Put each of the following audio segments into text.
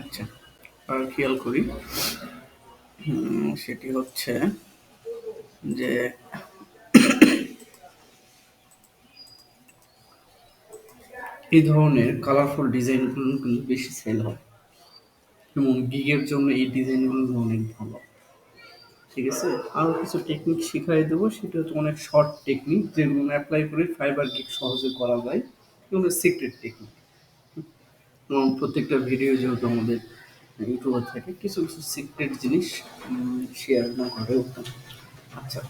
আচ্ছা। খেয়াল করি। সেটি হচ্ছে যে এই ধরনের কালারফুল ডিজাইনগুলো কিন্তু বেশি সেল হয়। এবং গিগের জন্য এই ডিজাইনগুলো অনেক ভালো। ঠিক আছে? আরও কিছু টেকনিক শিখাই দেবো। সেটা হচ্ছে অনেক শর্ট টেকনিক যেগুলো অ্যাপ্লাই করে ফাইবার গিগ সহজে করা যায়। এগুলো সিক্রেট টেকনিক এবং প্রত্যেকটা ভিডিও যেহেতু আমাদের ইউটিউবে থাকে কিছু কিছু সিক্রেট জিনিস শেয়ার না করে উঠতাম আচ্ছা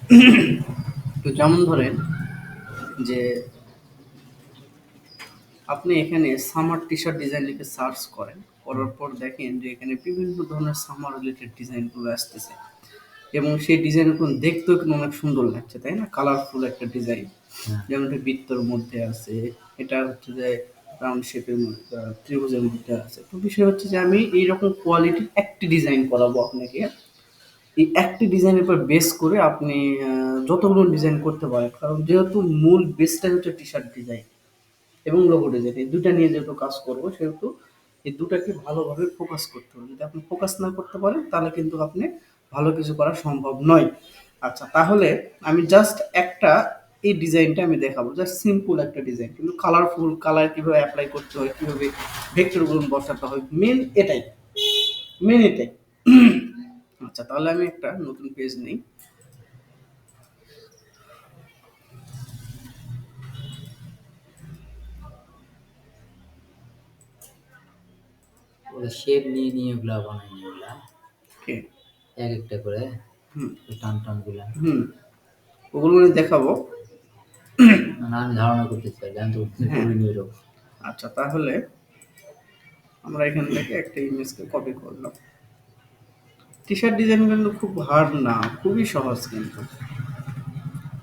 তো যেমন ধরেন যে আপনি এখানে সামার টি শার্ট ডিজাইন লিখে সার্চ করেন করার পর দেখেন যে এখানে বিভিন্ন ধরনের সামার রিলেটেড ডিজাইনগুলো আসতেছে। এবং সেই ডিজাইনগুলো দেখতেও কিন্তু অনেক সুন্দর লাগছে তাই না? কালারফুল একটা ডিজাইন হ্যাঁ। যেমন এটা বৃত্তর মধ্যে আছে এটা হচ্ছে যে রাউন্ড শেপের মধ্যে ত্রিভুজের মধ্যে আছে। তো বিষয় হচ্ছে যে আমি এইরকম কোয়ালিটির একটি ডিজাইন করাবো আপনাকে। এই একটি ডিজাইনের উপর বেস করে আপনি যতগুলো ডিজাইন করতে পারেন, কারণ যেহেতু মূল বেসটা হচ্ছে টি শার্ট ডিজাইন এবং লোগো ডিজাইন এই দুটা নিয়ে যেহেতু কাজ করব, সেহেতু এই দুটাকে ভালোভাবে ফোকাস করতে হবে। যদি আপনি ফোকাস না করতে পারেন, তাহলে কিন্তু আপনি ভালো কিছু করা সম্ভব নয়। আচ্ছা তাহলে আমি জাস্ট একটা এই ডিজাইনটা আমি দেখাবো। জাস্ট সিম্পল একটা ডিজাইন কিন্তু কালারফুল কালার কীভাবে অ্যাপ্লাই করতে হয় কীভাবে ভেক্টরগুলো বসাতে হয় মেন এটাই। মেন এটাই। আচ্ছা তাহলে আমি একটা নতুন পেজ নিই। শেপ নিয়ে নিয়ে ওগুলা বানাই নিয়ে ওগুলা। এক একটা করে টান টানগুলা হুম। ওগুলো দেখাবো। আমি ধারণা করতে চাই জানতে হ্যাঁ। করিনি এরকম আচ্ছা তাহলে আমরা এখান থেকে একটা ইমেজকে কপি করলাম। টি শার্ট ডিজাইন কিন্তু খুব হার্ড না খুবই সহজ কিন্তু।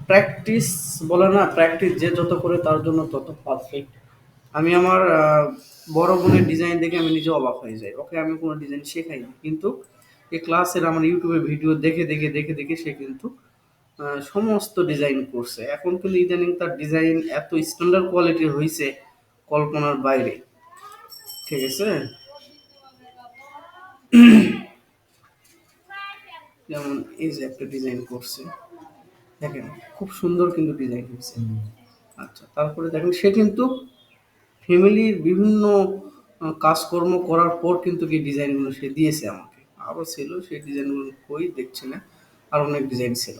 প্র্যাকটিস বলে না প্র্যাকটিস যে যত করে তার জন্য তত পারফেক্ট আমি আমার বড় বোনের ডিজাইন দেখে আমি নিজে অবাক হয়ে যাই। ওকে আমি কোনো ডিজাইন শেখাইনি কিন্তু এই ক্লাসের আমার ইউটিউবে ভিডিও দেখে দেখে দেখে দেখে সে কিন্তু সমস্ত ডিজাইন করছে। এখন কিন্তু ইদানিং তার ডিজাইন এত স্ট্যান্ডার্ড কোয়ালিটির হয়েছে কল্পনার বাইরে। ঠিক আছে? যেমন এই যে একটা ডিজাইন করছে। দেখেন খুব সুন্দর কিন্তু ডিজাইন হয়েছে আচ্ছা তারপরে দেখেন সে কিন্তু ফ্যামিলির বিভিন্ন কাজকর্ম করার পর কিন্তু এই ডিজাইনগুলো সে দিয়েছে আমাকে। আরও ছিল সেই ডিজাইনগুলো কই দেখছি না। আর অনেক ডিজাইন ছিল।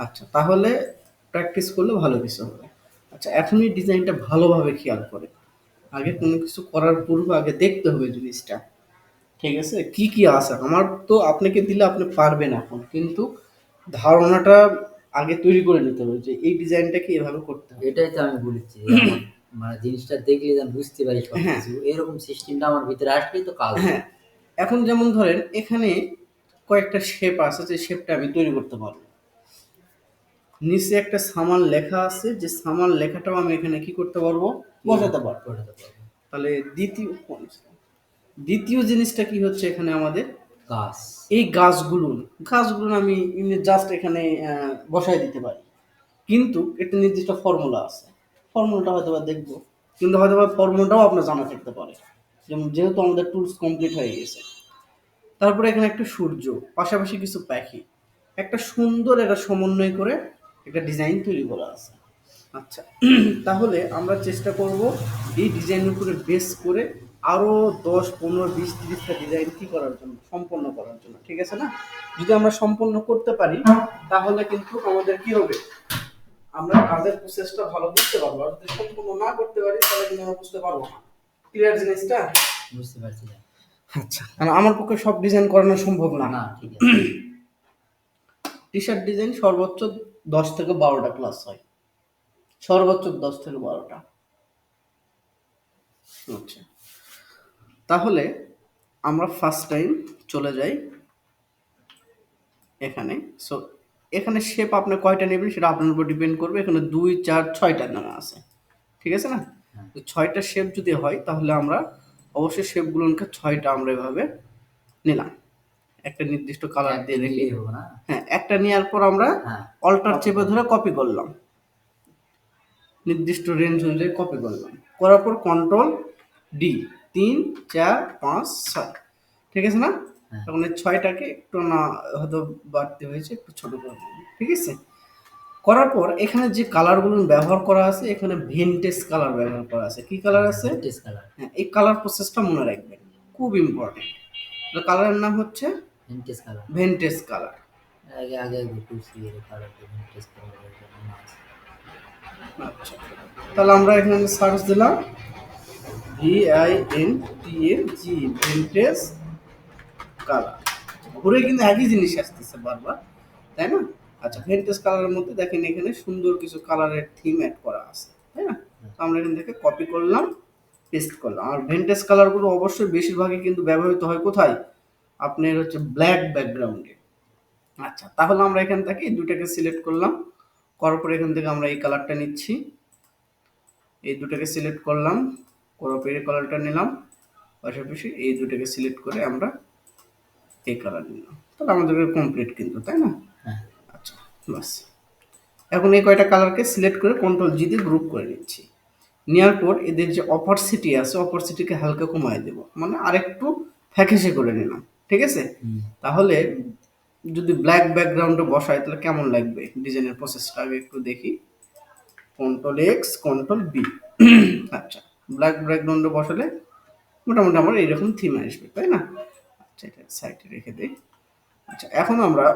আচ্ছা তাহলে প্র্যাকটিস করলে ভালো কিছু হবে। আচ্ছা এখনই ডিজাইনটা ভালোভাবে খেয়াল করে। আগে কোনো কিছু করার পূর্বে আগে দেখতে হবে জিনিসটা। ঠিক আছে? কি কি আছে? আমার তো আপনাকে দিলে আপনি পারবেন এখন। কিন্তু ধারণাটা আগে তৈরি করে নিতে হবে যে এই ডিজাইনটাকে এভাবে করতে হবে। এটাই তো আমি বলেছি মানে জিনিসটা দেখলে যেন বুঝতে পারি হ্যাঁ। এরকম সিস্টেমটা আমার ভিতরে আসলেই তো কাজ হ্যাঁ। এখন যেমন ধরেন এখানে কয়েকটা শেপ আছে যে শেপটা আমি তৈরি করতে পারব। নিচে একটা সামান লেখা আছে যে সামান লেখাটাও আমি এখানে কি করতে পারব? বসাতে পারব তাহলে দ্বিতীয় দ্বিতীয় জিনিসটা কি হচ্ছে এখানে আমাদের? গাছ। এই গাছগুলো গাছগুলো আমি জাস্ট এখানে বসাই দিতে পারি। কিন্তু একটা নির্দিষ্ট ফর্মুলা আছে। ফর্মুলাটা হয়তো বা দেখব। কিন্তু হয়তো বা ফর্মুলাটাও আপনার জানা থাকতে পারে। যেমন যেহেতু আমাদের টুলস কমপ্লিট হয়ে গেছে। তারপরে এখানে একটা সূর্য পাশাপাশি কিছু পাখি। একটা সুন্দর একটা সমন্বয় করে একটা ডিজাইন তৈরি করা আছে। আচ্ছা তাহলে আমরা চেষ্টা করব এই ডিজাইনের উপরে বেস করে আরও দশ পনেরো বিশ তিরিশটা ডিজাইন কি করার জন্য সম্পন্ন করার জন্য ঠিক আছে না? যদি আমরা সম্পন্ন করতে পারি তাহলে কিন্তু আমাদের কি হবে? আমরা কাজের প্রসেসটা ভালো বুঝতে পারব আর যদি সম্পূর্ণ না করতে পারি তাহলে কিন্তু আমরা বুঝতে পারব না। ক্লিয়ার জিনিসটা? বুঝতে পারছি না আচ্ছা কারণ আমার পক্ষে সব ডিজাইন করানো সম্ভব না। না ঠিক আছে। টি শার্ট ডিজাইন সর্বোচ্চ দশ থেকে বারোটা ক্লাস হয়। সর্বোচ্চ দশ থেকে বারোটা। আচ্ছা। তাহলে আমরা ফার্স্ট টাইম চলে যাই এখানে। সো এখানে শেপ আপনি কয়টা নেবেন সেটা আপনার উপর ডিপেন্ড করবে। এখানে দুই চার ছয়টা নামা আছে। ঠিক আছে না? হ্যাঁ। ছয়টা শেপ যদি হয় তাহলে আমরা অবশ্যই শেপগুলোকে ছয়টা আমরা এভাবে নিলাম। একটা নির্দিষ্ট কালার দিয়ে রেখে দিলেই হবে না? হ্যাঁ একটা নেওয়ার পর আমরা হ্যাঁ। অল্টার চেপে ধরে কপি করলাম। নির্দিষ্ট রেঞ্জ অনুযায়ী কপি করলাম। করার পর কন্ট্রোল ডি তিন চার পাঁচ ছয়। ঠিক আছে না? হ্যাঁ। এখন এই ছয়টাকে একটু না হয়তো বাড়তে হয়েছে একটু ছোট করে ঠিক আছে? করার পর এখানে যে কালারগুলো ব্যবহার করা আছে এখানে ভেন্টেজ কালার ব্যবহার করা আছে। কি কালার আছে? টেস্ট কালার হ্যাঁ এই কালার প্রসেসটা মনে রাখবেন। খুব ইম্পর্টেন্ট কালারের নাম হচ্ছে টেস্ট কালার ভেন্টেজ কালার আগে আগে আগে করছি এর কালার টেস্ট কালার আচ্ছা। তাহলে আমরা এখানে সার্চ দিলাম। V I N T A G vintage colour ঘুরে কিন্তু একই জিনিস আসতেছে বারবার তাই না? আচ্ছা ভেন্টেজ কালারের মধ্যে দেখেন এখানে সুন্দর কিছু কালারের থিম অ্যাড করা আছে তাই না? তো আমরা এখান থেকে কপি করলাম পেস্ট করলাম। আর ভেন্টেজ কালারগুলো অবশ্যই বেশিরভাগই কিন্তু ব্যবহৃত হয় কোথায়? আপনার হচ্ছে ব্ল্যাক ব্যাকগ্রাউন্ডে আচ্ছা তাহলে আমরা এখান থেকে এই দুটাকে সিলেক্ট করলাম। করার পর এখান থেকে আমরা এই কালারটা নিচ্ছি। এই দুটাকে সিলেক্ট করলাম। করার পর এই কালারটা নিলাম। পাশাপাশি এই দুটাকে সিলেক্ট করে আমরা এই কালার নিলাম। তাহলে আমাদের কমপ্লিট কিন্তু তাই না? হ্যাঁ। আচ্ছা বাস এখন এই কয়টা কালারকে সিলেক্ট করে কন্ট্রোল জি দিয়ে গ্রুপ করে নিচ্ছি। নেওয়ার পর এদের যে অপারসিটি আছে অপারসিটিকে হালকা কমায় দেব। মানে আরেকটু ফ্যাকেসে করে নিলাম। ঠিক আছে? তাহলে যদি ব্ল্যাক ব্যাকগ্রাউন্ডে বসায় তাহলে কেমন লাগবে ডিজাইনের প্রসেসটা আগে একটু দেখি। কন্ট্রোল এক্স কন্ট্রোল বি আচ্ছা ব্ল্যাক ব্যাকগ্রাউন্ডে বসালে মোটামুটি আমার এইরকম থিম আসবে তাই না? আচ্ছা এটা সাইডে রেখে দিই। আচ্ছা এখন আমরা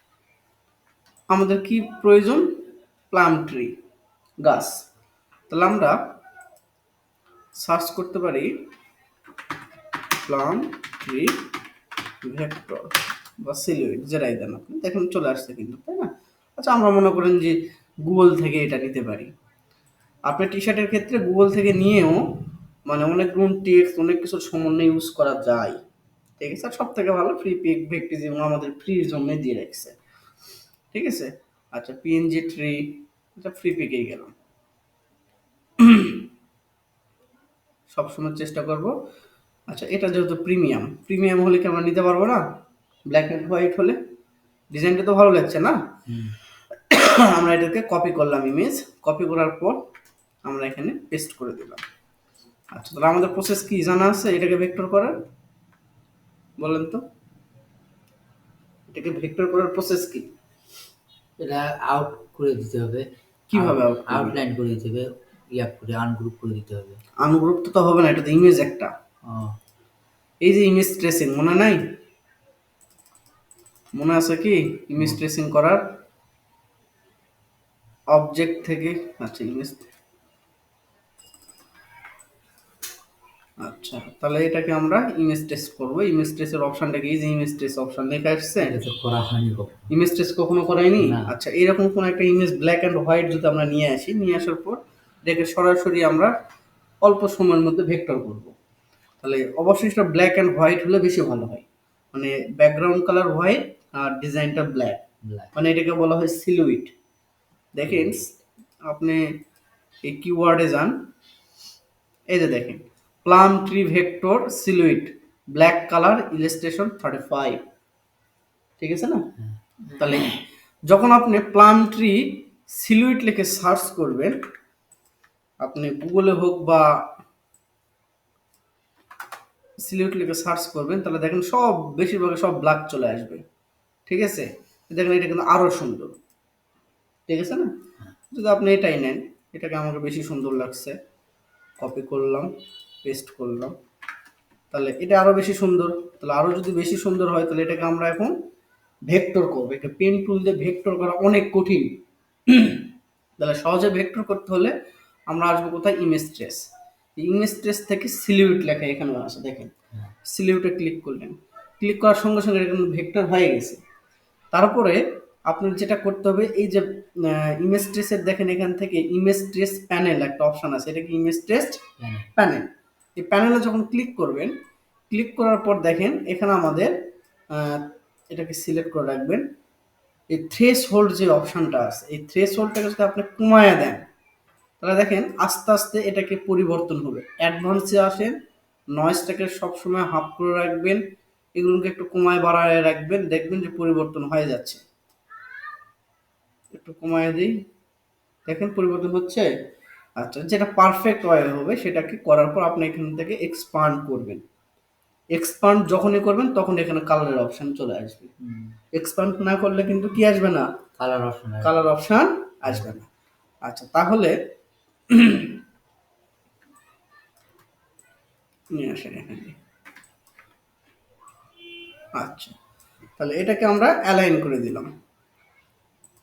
আমাদের কি প্রয়োজন? প্লাম ট্রি গাছ। তাহলে আমরা সার্চ করতে পারি প্লাম ট্রি ভেক্টর বা সিলুইট যেটাই দেন আপনি। দেখুন, চলে আসছে কিন্তু, তাই না? আচ্ছা আমরা মনে করেন যে গুগল থেকে এটা নিতে পারি। আপনার টি শার্টের ক্ষেত্রে গুগল থেকে নিয়েও মানে অনেকগুলো টেক্সট অনেক কিছু সমন্বয় ইউজ করা যায়। ঠিক আছে? আর সব থেকে ভালো ফ্রি পিক ভেক্টিজ এবং আমাদের ফ্রির জন্য দিয়ে রাখছে। ঠিক আছে? আচ্ছা পিএনজি ট্রি আচ্ছা ফ্রি পিকেই গেলাম সবসময় চেষ্টা করব আচ্ছা এটা যেহেতু প্রিমিয়াম প্রিমিয়াম হলে কি আমরা নিতে পারব না? ব্ল্যাক অ্যান্ড হোয়াইট হলে? ডিজাইনটা তো ভালো লাগছে না? আমরা এটাকে কপি করলাম ইমেজ কপি করার পর আমরা এখানে পেস্ট করে দিলাম। আচ্ছা তাহলে আমাদের প্রসেস কি জানা আছে? এটাকে ভেক্টর করার? বলেন তো। এটাকে ভেক্টর করার প্রসেস কি? এটা আউট করে দিতে হবে। কীভাবে? আউটলাইন করে দিতে হবে ইয়া করে আনগ্রুপ করে দিতে হবে। আনুগ্রুপ তো তো হবে না এটা তো ইমেজ একটা। ও। এই যে ইমেজ ট্রেসিং মনে নাই? মনে আছে কি? ইমেজ ট্রেসিং করার অবজেক্ট থেকে আচ্ছা ইমেজ আচ্ছা তাহলে এটাকে আমরা ইমেজ ট্রেস করব। ইমেজ ট্রেসের অপশনটা কি যে ইমেজ ট্রেস অপশন লেখা আসছে এটা তো করা হয়নি কখনো। ইমেজ ট্রেস কখনো করায়নি না। আচ্ছা এরকম কোন একটা ইমেজ ব্ল্যাক অ্যান্ড হোয়াইট যদি আমরা নিয়ে আসি নিয়ে আসার পর এটাকে সরাসরি আমরা অল্প সময়ের মধ্যে ভেক্টর করব। তাহলে অবশ্যই সেটা ব্ল্যাক অ্যান্ড হোয়াইট হলে বেশি ভালো হয়। মানে ব্যাকগ্রাউন্ড কালার হোয়াইট আর ডিজাইনটা ব্ল্যাক ব্ল্যাক মানে এটাকে বলা হয় সিলুইট দেখেন আপনি এই কিওয়ার্ডে যান। এই যে দেখেন plum tree vector silhouette black colour illustration thirty five ঠিক আছে না? তাহলে যখন আপনি প্লাম ট্রি সিলুইট লিখে সার্চ করবেন আপনি গুগলে হোক বা সিলুইট লিখে সার্চ করবেন, তাহলে দেখেন সব বেশিরভাগ সব ব্ল্যাক চলে আসবে। ঠিক আছে? দেখেন এটা কিন্তু আরও সুন্দর। ঠিক আছে না? যদি আপনি এটাই নেন, এটাকে আমাকে বেশি সুন্দর লাগছে। কপি করলাম পেস্ট করলাম। তাহলে এটা আরও বেশি সুন্দর। তাহলে আরও যদি বেশি সুন্দর হয়, তাহলে এটাকে আমরা এখন ভেক্টর করব। এটা পেন টুল দিয়ে ভেক্টর করা অনেক কঠিন। তাহলে সহজে ভেক্টর করতে হলে আমরা আসব কোথায়? ইমেজ ট্রেস ইমেজ ট্রেস থেকে সিলিউট লেখা এখানে আসে দেখেন। সিলিউটে ক্লিক করলেন। ক্লিক করার সঙ্গে সঙ্গে কিন্তু ভেক্টর হয়ে গেছে। তারপরে আপনার যেটা করতে হবে এই যে ইমেজ ট্রেসের দেখেন এখান থেকে ইমেজ ট্রেস প্যানেল একটা অপশন আছে এটা কি ইমেজ টেস্ট প্যানেল এই প্যানেলে যখন ক্লিক করবেন ক্লিক করার পর দেখেন এখানে আমাদের এটাকে সিলেক্ট করে রাখবেন। এই থ্রেস হোল্ড যে অপশনটা আছে এই থ্রেস হোল্ডটাকে যদি আপনি কমায়া দেন তাহলে দেখেন আস্তে আস্তে এটাকে পরিবর্তন হবে। অ্যাডভান্সে আসেন নয়েজটাকে সবসময় হাফ করে রাখবেন এগুলোকে একটু কমায় বাড়ায় রাখবেন দেখবেন যে পরিবর্তন হয়ে যাচ্ছে। একটু কমায় দিই। দেখেন পরিবর্তন হচ্ছে। আচ্ছা যেটা পারফেক্ট ওয়ে হবে সেটাকে করার পর আপনি এখান থেকে এক্সপান্ড করবেন। এক্সপান্ড যখনই করবেন তখন এখানে কালারের অপশন চলে আসবে। এক্সপান্ড না করলে কিন্তু কি আসবে না? কালার অপশন কালার অপশন আসবে না। আচ্ছা তাহলে নিয়ে আসেন এখানে আচ্ছা তাহলে এটাকে আমরা অ্যালাইন করে দিলাম।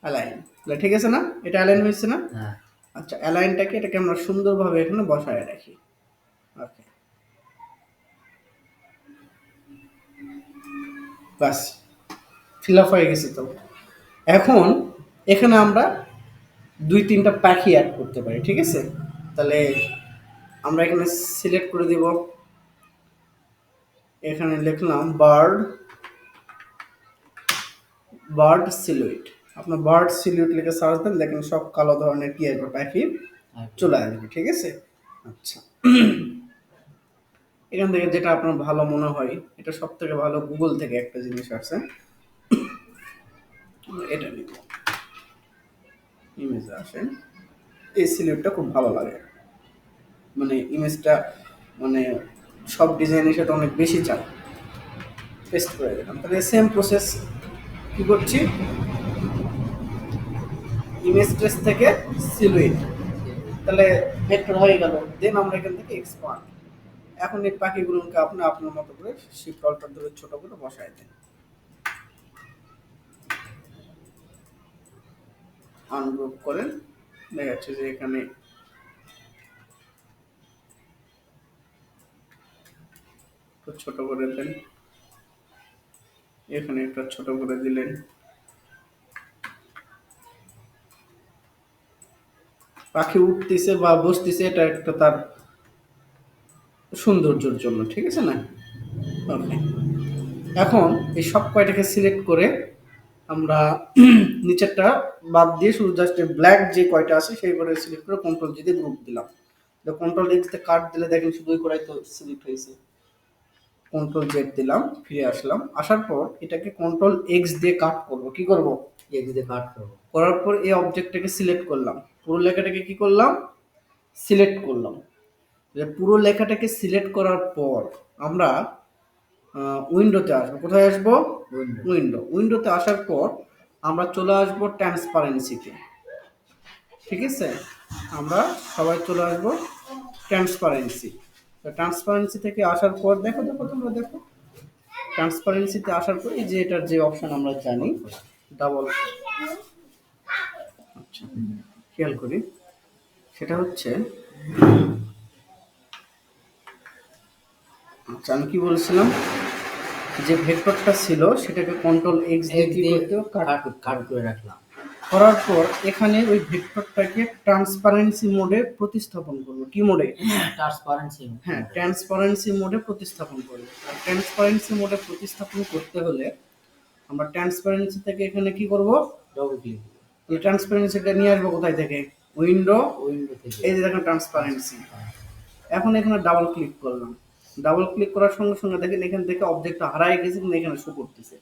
অ্যালাইন তাহলে ঠিক আছে না? এটা অ্যালাইন হয়েছে না? হ্যাঁ। আচ্ছা অ্যালাইনটাকে এটাকে আমরা সুন্দরভাবে এখানে বসায় রাখি। ওকে বাস ফিল আপ হয়ে গেছে তো। এখন এখানে আমরা দুই তিনটা পাখি অ্যাড করতে পারি ঠিক আছে? তাহলে আমরা এখানে সিলেক্ট করে দিব। এখানে লিখলাম বার্ড বার্ড সিলুইট আপনার বার্ড সিলুইট লিখে সার্চ দেন দেখেন সব কালো ধরনের কি আসবে পাখি চলে আসবে ঠিক আছে? আচ্ছা। এখান থেকে যেটা আপনার ভালো মনে হয় এটা সব থেকে ভালো গুগল থেকে একটা জিনিস আছে এটা নিব। ইমেজ আসে, এই সিলেক্টটা খুব ভালো লাগে। মানে ইমেজটা মানে সব ডিজাইনের সাথে অনেক বেশি চায় পেস্ট করে দিলাম তাহলে সেম প্রসেস কি করছি? ইমেজ ট্রেস থেকে সিলুইট তাহলে ভেক্টর হয়ে গেল। দেন আমরা এখান থেকে এক্সপান্ড এখন এই পাখিগুলোকে আপনি আপনার মতো করে শিফট অল্টার ধরে ছোটো করে বসায় দেন। আনগ্রুপ করেন। দেখা যাচ্ছে যে এখানে ছোট করে দেন। এখানে একটা ছোট করে দিলেন। পাখি উঠতেছে বা বসতেছে, এটা একটা তার সৌন্দর্যের জন্য, ঠিক আছে না? এখন এই সব কয়টাকে সিলেক্ট করে আমরা নিচেরটা বাদ দিয়ে শুধু জাস্ট ব্ল্যাক যে কয়টা আছে সেই করে সিলেক্ট করে কন্ট্রোল জি দিয়ে গ্রুপ দিলাম। কন্ট্রোল এক্স দিয়ে কাট দিলে দেখেন শুধু ওই করাই তো সিলেক্ট হয়েছে। কন্ট্রোল জেড দিলাম ফিরে আসলাম। আসার পর এটাকে কন্ট্রোল এক্স দিয়ে কাট করব। কি করব? এক দিতে কাট করব। করার পর এই অবজেক্টটাকে সিলেক্ট করলাম। পুরো লেখাটাকে কি করলাম? সিলেক্ট করলাম। পুরো লেখাটাকে সিলেক্ট করার পর আমরা উইন্ডোতে আসব। কোথায় আসব? উইন্ডো উইন্ডো উইন্ডোতে আসার পর আমরা চলে আসব ট্রান্সপারেন্সিতে ঠিক আছে? আমরা সবাই চলে আসব ট্রান্সপারেন্সি ট্রান্সপারেন্সি থেকে আসার পর দেখো দেখো তোমরা দেখো। ট্রান্সপারেন্সিতে আসার পর এই যে এটার যে অপশন আমরা জানি ডাবল আচ্ছা খেয়াল করি। সেটা হচ্ছে আচ্ছা আমি কি বলছিলাম? যে ভেক্টরটা ছিল সেটাকে কন্ট্রোল এক্স দিয়ে? কাট করে রাখলাম। করার পর এখানে ওই ভেক্টরটাকে ট্রান্সপারেন্সি মোডে প্রতিস্থাপন করব। কি মোডে ট্রান্সপারেন্সি হ্যাঁ ট্রান্সপারেন্সি মোডে প্রতিস্থাপন করব। আর ট্রান্সপারেন্সি মোডে প্রতিস্থাপন করতে হলে আমরা ট্রান্সপারেন্সি থেকে এখানে কি করব? ডবল ক্লিক তাহলে ট্রান্সপারেন্সিটা নিয়ে আসব কোথায় থেকে? উইন্ডো উইন্ডো থেকে। এই যে দেখেন ট্রান্সপারেন্সি এখন এখানে ডাবল ক্লিক করলাম। ডাবল ক্লিক করার সঙ্গে সঙ্গে দেখেন এখান থেকে অবজেক্টটা হারাই গেছে কিন্তু এখানে শো করতেছে।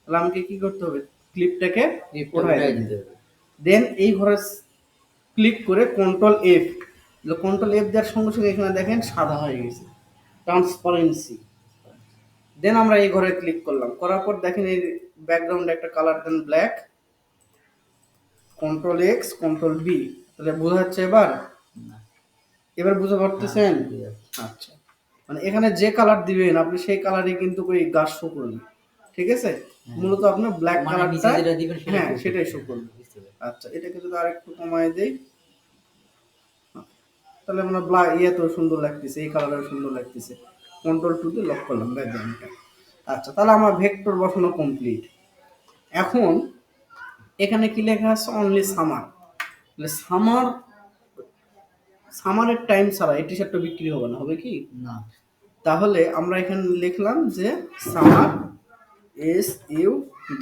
তাহলে আমাকে কি করতে হবে? ক্লিপটাকে ক্লিপটা উঠায় দিতে হবে। দেন এই ঘরে ক্লিক করে কন্ট্রোল এফ কন্ট্রোল এফ দেওয়ার সঙ্গে সঙ্গে এখানে দেখেন সাদা হয়ে গেছে। ট্রান্সপারেন্সি দেন আমরা এই ঘরে ক্লিক করলাম। করার পর দেখেন এই ব্যাকগ্রাউন্ডে একটা কালার দেন black control X control B তাহলে বোঝা যাচ্ছে এবার? এবার বুঝতে পারতেছেন? ঠিক আচ্ছা। মানে এখানে যে কালার দিবেন আপনি সেই কালারই কিন্তু ওই গাছ শো করবে। ঠিক আছে? মূলত আপনার ব্ল্যাক মানে কালারটা দিবেন হ্যাঁ সেটাই শো করবে। আচ্ছা এটাকে যদি আরেকটু কমায় দেই। তাহলে মানে ব্লা ইয়ে তো সুন্দর লাগতেছে এই কালারও সুন্দর লাগতেছে। কন্ট্রোল টু দিয়ে লক করলাম ব্যাকগ্রাউন্ডটা আচ্ছা তাহলে আমার ভেক্টর বসানো কমপ্লিট এখন এখানে কি লেখা আছে? অনলি সামার তাহলে সামার সামারের টাইম ছাড়া এই টি শার্টটা বিক্রি হবে না হবে কি? না। তাহলে আমরা এখানে লিখলাম যে summer S U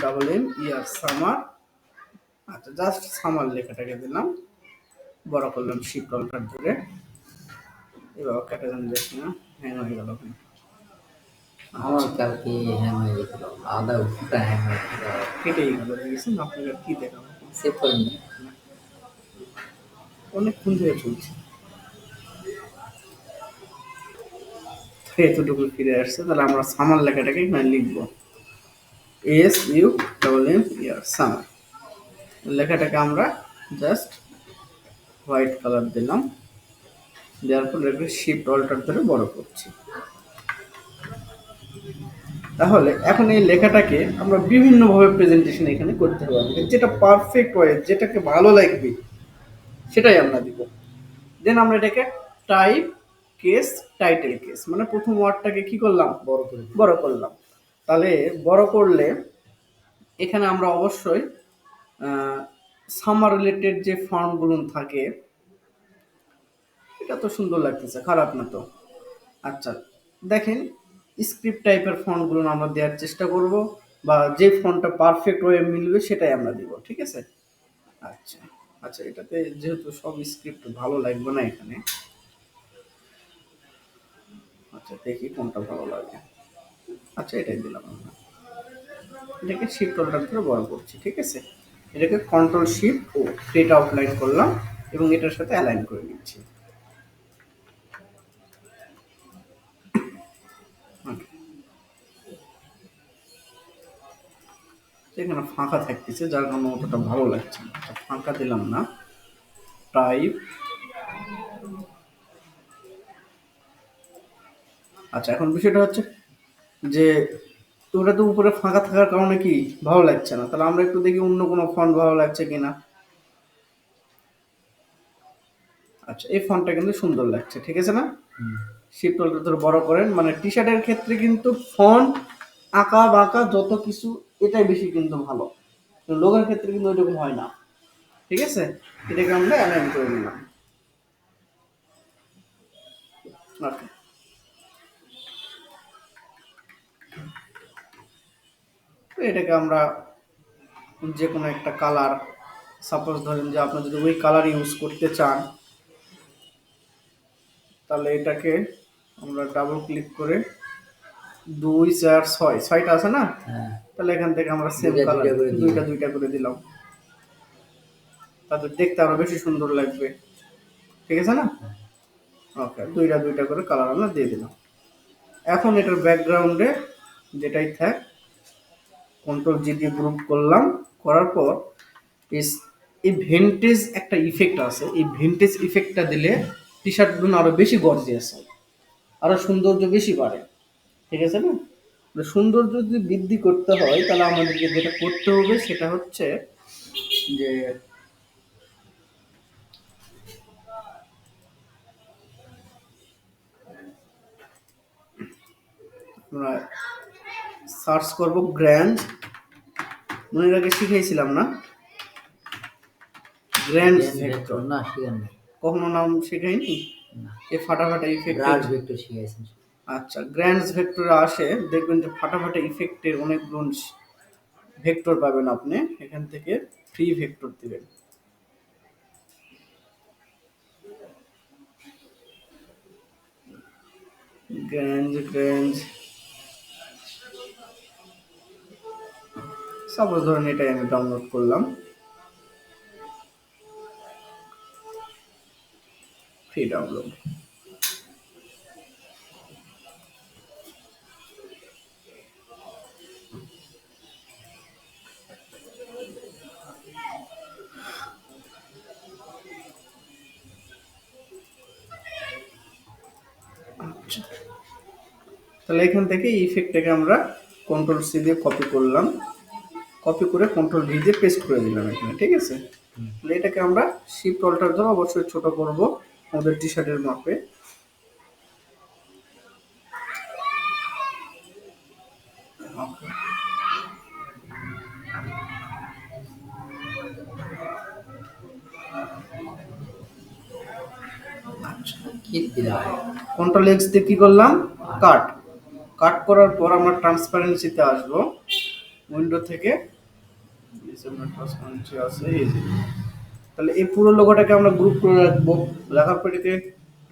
double M E R summer. আচ্ছা জাস্ট সামার লেখাটাকে দিলাম। বড় করলাম শিফট অল্টার ধরে এবার কেটে যান দেখি না হ্যাং হয়ে গেল। আমার কালকে হ্যাং হয়ে গেছিল। আধা ঘণ্টা হ্যাং হয়ে গেছিল। কেটেই গেল দেখেছেন? আপনাকে কি দেখাবো সেভ করেন অনেকক্ষণ ধরে চলছে। এতটুকু ফিরে আসছে, তাহলে আমরা সামার লেখাটাকে এখানে লিখব। S U double M E R summer. লেখাটাকে আমরা জাস্ট হোয়াইট কালার দিলাম, দেওয়ার রেখে শিফট অল্টার ধরে বড় করছি। তাহলে এখন এই লেখাটাকে আমরা বিভিন্নভাবে প্রেজেন্টেশন এখানে করতে পারব যেটা পারফেক্ট ওয়ে যেটাকে ভালো লাগবে, সেটাই আমরা দিব। দেন আমরা এটাকে টাইপ কেস টাইটেল কেস মানে প্রথম ওয়ার্ডটাকে কি করলাম? বড় করে। বড় করলাম। তাহলে বড় করলে এখানে আমরা অবশ্যই সামার রিলেটেড যে ফর্মগুলো থাকে এটা তো সুন্দর লাগতেছে খারাপ না তো? আচ্ছা দেখেন স্ক্রিপ্ট টাইপের ফন্টগুলো আমরা দেওয়ার চেষ্টা করব বা যে ফন্টটা পারফেক্ট ওয়ে মিলবে সেটাই আমরা দিব ঠিক আছে? আচ্ছা আচ্ছা এটাতে যেহেতু সব স্ক্রিপ্ট ভালো লাগবে না এখানে আচ্ছা দেখি কোনটা ভালো লাগে। আচ্ছা এটাই দিলাম আমরা। এটাকে শিফট অল্টার করে বড় করছি ঠিক আছে? এটাকে কন্ট্রোল শিফট ও এটা আউটলাইন করলাম এবং এটার সাথে অ্যালাইন করে নিচ্ছি। এখানে ফাঁকা থাকতেছে যার কারণে অতটা ভালো লাগছে না। আচ্ছা, ফাঁকা দিলাম না। টাইপ আচ্ছা এখন বিষয়টা হচ্ছে যে ওটা তো উপরে ফাঁকা থাকার কারণে কি ভালো লাগছে না? তাহলে আমরা একটু দেখি অন্য কোনো ফন্ট ভালো লাগছে কিনা। আচ্ছা এই ফন্টটা কিন্তু সুন্দর লাগছে ঠিক আছে না। শিফট অল্টার ধরে বড় করেন মানে টি শার্টের ক্ষেত্রে কিন্তু ফন্ট আঁকা বাঁকা যত কিছু এটাই বেশি কিন্তু ভালো। লোকের ক্ষেত্রে কিন্তু ওইরকম হয় না। ঠিক আছে? এটাকে আমরা অ্যালাইন করে নিলাম। ওকে এটাকে আমরা যে কোনো একটা কালার সাপোজ ধরেন যে আপনি যদি ওই কালার ইউজ করতে চান তাহলে এটাকে আমরা ডাবল ক্লিক করে দুই চার ছয় ছয়টা আছে না? হ্যাঁ। তাহলে এখান থেকে আমরা সেম কালার দুইটা দুইটা দুইটা করে দিলাম। তাতে দেখতে আরও বেশি সুন্দর লাগবে। ঠিক আছে না? ওকে দুইটা দুইটা করে কালার আমরা দিয়ে দিলাম। এখন এটার ব্যাকগ্রাউন্ডে যেটাই থাক কন্ট্রোল জি দিয়ে গ্রুপ করলাম, করার পর এই ভেন্টেজ একটা ইফেক্ট আছে। এই ভেন্টেজ ইফেক্টটা দিলে টি শার্টগুলো আরও বেশি গর্জিয়াস হয়, আরও সৌন্দর্য বেশি বাড়ে, ঠিক আছে না? তো সৌন্দর্য যদি বৃদ্ধি করতে হয়, তাহলে আমাদেরকে যেটা করতে হবে সেটা হচ্ছে যে সার্চ করব গ্র্যান্ড। মনে আগে শিখাইছিলাম না? গ্র্যান্ড ভেক্টর না শিখান কখনো নাম শেখাইনি? এই ফাটাফাটা ইফেক্ট ব্রাশ ভেক্টর শিখাইছেন। আচ্ছা গ্র্যান্ডস ভেক্টরে আসে দেখবেন যে ফাটাফাটা ইফেক্টের অনেক অনেকগুলো ভেক্টর পাবেন আপনি। এখান থেকে ফ্রি ভেক্টর দিবেন। Grand grand. সাপোজ ধরেন এটাই আমি ডাউনলোড করলাম। ফ্রি ডাউনলোড আচ্ছা। তাহলে এখান থেকে ইফেক্টটাকে আমরা কন্ট্রোল সি দিয়ে কপি করলাম। কপি করে কন্ট্রোল ভি দিয়ে পেস্ট করে দিলাম এখানে ঠিক আছে? তাহলে এটাকে আমরা শিফট অল্টার ধরে অবশ্যই ছোট করব আমাদের টি শার্টের মাপে কন্ট্রোল এক্স দিয়ে কি করলাম? কাট কাট করার পর আমরা ট্রান্সপারেন্সিতে আসব। উইন্ডো থেকে ট্রান্সপারেন্সি আছে এই যে। তাহলে এই পুরো লোগোটাকে আমরা গ্রুপ করে রাখব। লেখার পর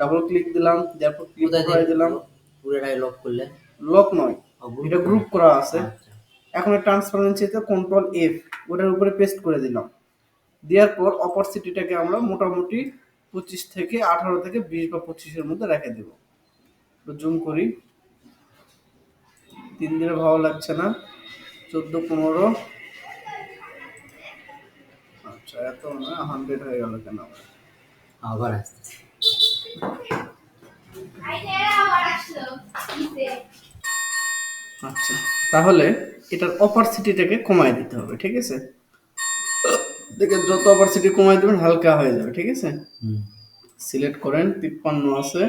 ডাবল ক্লিক দিলাম তারপর ক্লিক করে দিলাম। পুরোটাই লক করলেন লক নয় এটা গ্রুপ করা আছে। আচ্ছা। এখন ট্রান্সপারেন্সিতে কন্ট্রোল এফ ওটার উপরে পেস্ট করে দিলাম। দেওয়ার পর অপরসিটিটাকে আমরা মোটামুটি পঁচিশ থেকে আঠারো থেকে বিশ বা পঁচিশের মধ্যে রেখে দেবো। জুম করি। তিন দিনে ভালো লাগছে না। চোদ্দ পনেরো এত না হান্ড্রেড হয়ে গেল কেন? আবার? আবার আচ্ছা তাহলে এটার অপারসিটিটাকে কমায় দিতে হবে ঠিক আছে? দেখে যত অপারসিটি কমায় দেবেন হালকা হয়ে যাবে ঠিক আছে? হুম। সিলেক্ট করেন তিপ্পান্ন আছে।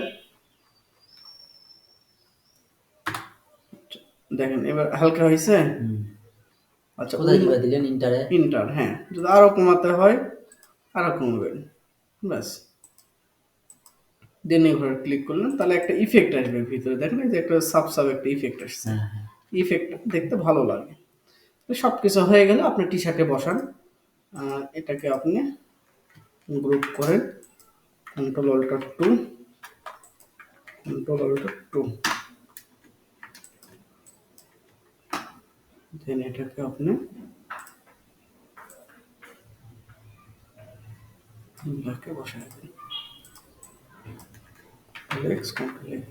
দেখেন এবার হালকা হয়েছে? আচ্ছা কোথায় দিবা দিলেন ইন্টারে। ইন্টার হ্যাঁ যদি আরও কমাতে হয় আরও কমবেন ব্যাস। দেন এবার ক্লিক করলেন তাহলে একটা ইফেক্ট আসবে ভিতরে। দেখেন এই যে একটা সাব সাব একটা ইফেক্ট আসছে। হ্যাঁ হ্যাঁ। ইফেক্ট দেখতে ভালো লাগে। তো সব কিছু হয়ে গেলে আপনি টি শার্টে বসান। এটাকে আপনি গ্রুপ করেন। Control alter two control alter two দেন এটাকে আপনি ব্ল্যাকে বসায় দেন। লেক্স কন্ট্রোল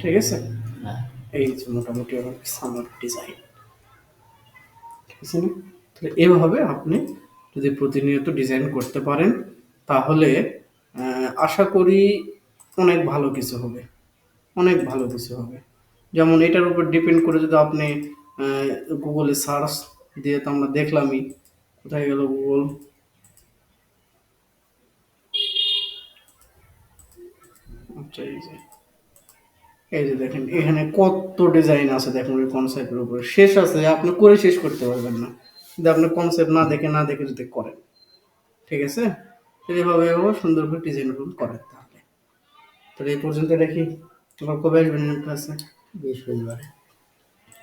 ঠিক আছে? হ্যাঁ। এই যে মোটামুটি আমার সামার ডিজাইন ঠিক আছে না? তাহলে এভাবে আপনি যদি প্রতিনিয়ত ডিজাইন করতে পারেন তাহলে আহ, আশা করি অনেক ভালো কিছু হবে। অনেক ভালো কিছু হবে। যেমন এটার উপর ডিপেন্ড করে যদি আপনি গুগলে সার্চ দিয়ে তো আমরা দেখলামই। কোথায় গেল গুগল আচ্ছা এই যে। এই যে দেখেন, এখানে কত ডিজাইন আছে দেখুন ওই কনসেপ্টের উপরে। শেষ আছে, আপনি করে শেষ করতে পারবেন না। যদি আপনি কনসেপ্ট না দেখে না দেখে যদি করেন, ঠিক আছে? এভাবে এভাবে সুন্দর করে ডিজাইন করেন তাহলে। তাহলে এই পর্যন্ত রাখি আবার কবে আসবেন? ক্লাসে বৃহস্পতিবার।